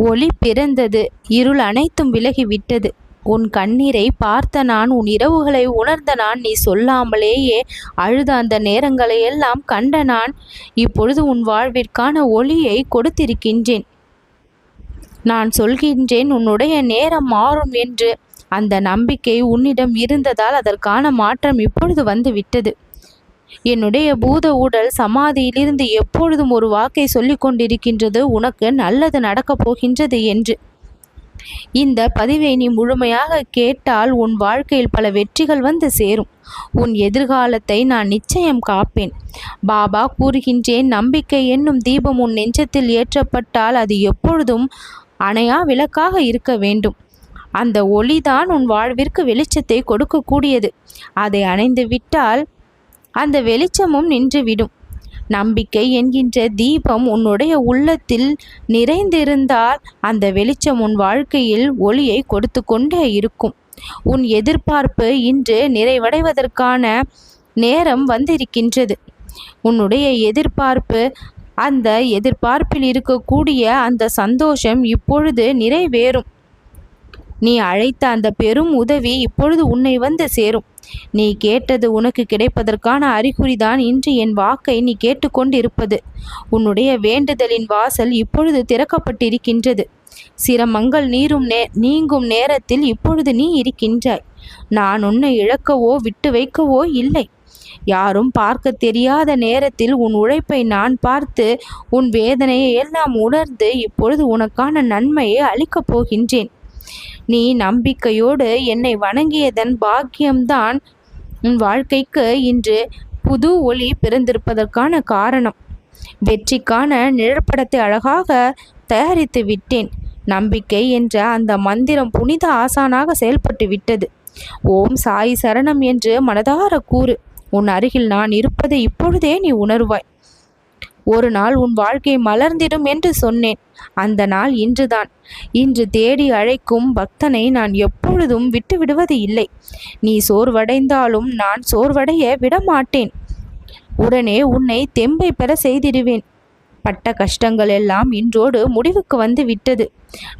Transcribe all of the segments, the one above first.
ஒளி பிறந்தது. இருள் அனைத்தும் விலகிவிட்டது. உன் கண்ணீரை பார்த்த நான் உன் இரவுகளை உணர்ந்த நான் நீ சொல்லாமலேயே அழுத அந்த நேரங்களையெல்லாம் கண்ட நான் இப்பொழுது உன் வாழ்விற்கான ஒளியை கொடுத்திருக்கின்றேன். நான் சொல்கின்றேன் உன்னுடைய நேரம் மாறும் என்று. அந்த நம்பிக்கை உன்னிடம் இருந்ததால் அதற்கான மாற்றம் இப்பொழுது வந்து விட்டது என்னுடைய பூத உடல் சமாதியிலிருந்து எப்பொழுதும் ஒரு வாக்கை சொல்லிக் கொண்டிருக்கின்றது. உனக்கு நல்லது நடக்கப் போகின்றது என்று. இந்த பதிவை நீ முழுமையாக கேட்டால் உன் வாழ்க்கையில் பல வெற்றிகள் வந்து சேரும். உன் எதிர்காலத்தை நான் நிச்சயம் காப்பேன். பாபா கூறுகின்றேன் நம்பிக்கை என்னும் தீபம் உன் நெஞ்சத்தில் ஏற்றப்பட்டால் அது எப்பொழுதும் அணையா விளக்காக இருக்க வேண்டும். அந்த ஒளிதான் உன் வாழ்விற்கு வெளிச்சத்தை கொடுக்கக்கூடியது. அதை அணைந்து விட்டால் அந்த வெளிச்சமும் நின்றுவிடும். நம்பிக்கை என்கின்ற தீபம் உன்னுடைய உள்ளத்தில் நிறைந்திருந்தால் அந்த வெளிச்சம் உன் வாழ்க்கையில் ஒளியை கொடுத்து கொண்டே இருக்கும். உன் எதிர்பார்ப்பு இன்று நிறைவடைவதற்கான நேரம் வந்திருக்கின்றது. உன்னுடைய எதிர்பார்ப்பு அந்த எதிர்பார்ப்பில் இருக்கக்கூடிய அந்த சந்தோஷம் இப்பொழுது நிறைவேறும். நீ அழைத்த அந்த பெரும் உதவி இப்பொழுது உன்னை வந்து சேரும். நீ கேட்டது உனக்கு கிடைப்பதற்கான அறிகுறிதான் இன்று என் வாக்கை நீ கேட்டுக்கொண்டிருப்பது. உன்னுடைய வேண்டுதலின் வாசல் இப்பொழுது திறக்கப்பட்டிருக்கின்றது. சிரமங்கள் நீரும் நே நீங்கும் நேரத்தில் இப்பொழுது நீ இருக்கின்றாய். நான் உன்னை இழக்கவோ விட்டு வைக்கவோ இல்லை. யாரும் பார்க்க தெரியாத நேரத்தில் உன் உழைப்பை நான் பார்த்து உன் வேதனையை எல்லாம் உணர்ந்து இப்பொழுது உனக்கான நன்மையை அளிக்கப் போகின்றேன். நீ நம்பிக்கையோடு என்னை வணங்கியதன் பாக்கியம்தான் உன் வாழ்க்கைக்கு இன்று புது ஒளி பிறந்திருப்பதற்கான காரணம். வெற்றிக்கான நிழற்படத்தை அழகாக தயாரித்து விட்டேன். நம்பிக்கை என்ற அந்த மந்திரம் புனித ஆசானாக செயல்பட்டு விட்டது. ஓம் சாய் சரணம் என்று மனதார கூறு. உன் அருகில் நான் இருப்பதை இப்பொழுதே நீ உணர்வாய். ஒரு நாள் உன் வாழ்க்கை மலர்ந்திடும் என்று சொன்னேன். அந்த நாள் இன்றுதான். இன்று தேடி அழைக்கும் பக்தனை நான் எப்பொழுதும் விட்டுவிடுவது இல்லை. நீ சோர்வடைந்தாலும் நான் சோர்வடைய விடமாட்டேன். உடனே உன்னை தெம்பை பெற செய்திடுவேன். பட்ட கஷ்டங்கள் எல்லாம் இன்றோடு முடிவுக்கு வந்து விட்டது.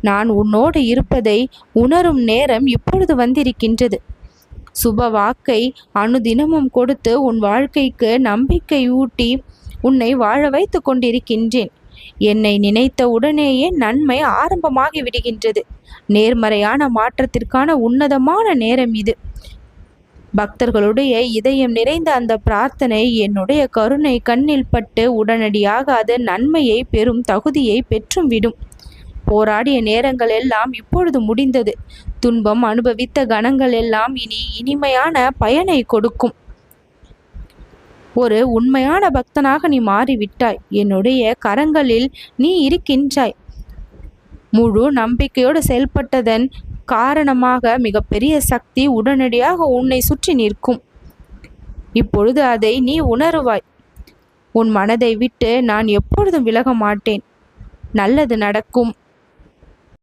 நான் உன்னோடு இருப்பதை உணரும் நேரம் இப்பொழுது வந்திருக்கின்றது. சுப வாக்கை அனுதினமும் கொடுத்து உன் வாழ்க்கைக்கு நம்பிக்கை ஊட்டி உன்னை வாழ வைத்து கொண்டிருக்கின்றேன். என்னை நினைத்த உடனேயே நன்மை ஆரம்பமாகி விடுகின்றது. நேர்மறையான மாற்றத்திற்கான உன்னதமான நேரம் இது. பக்தர்களுடைய இதயம் நிறைந்த அந்த பிரார்த்தனை என்னுடைய கருணை கண்ணில் பட்டு உடனடியாக அது நன்மையை பெறும் தகுதியை பெற்றும் விடும். போராடிய நேரங்கள் எல்லாம் இப்பொழுது முடிந்தது. துன்பம் அனுபவித்த கணங்கள் எல்லாம் இனி இனிமையான பயனை கொடுக்கும். ஒரு உண்மையான பக்தனாக நீ மாறிவிட்டாய். என்னுடைய கரங்களில் நீ இருக்கின்றாய். முழு நம்பிக்கையோடு செயல்பட்டதன் காரணமாக மிகப்பெரிய சக்தி உடனடியாக உன்னை சுற்றி நிற்கும். இப்பொழுது அதை நீ உணருவாய். உன் மனதை விட்டு நான் எப்பொழுதும் விலக மாட்டேன். நல்லது நடக்கும்.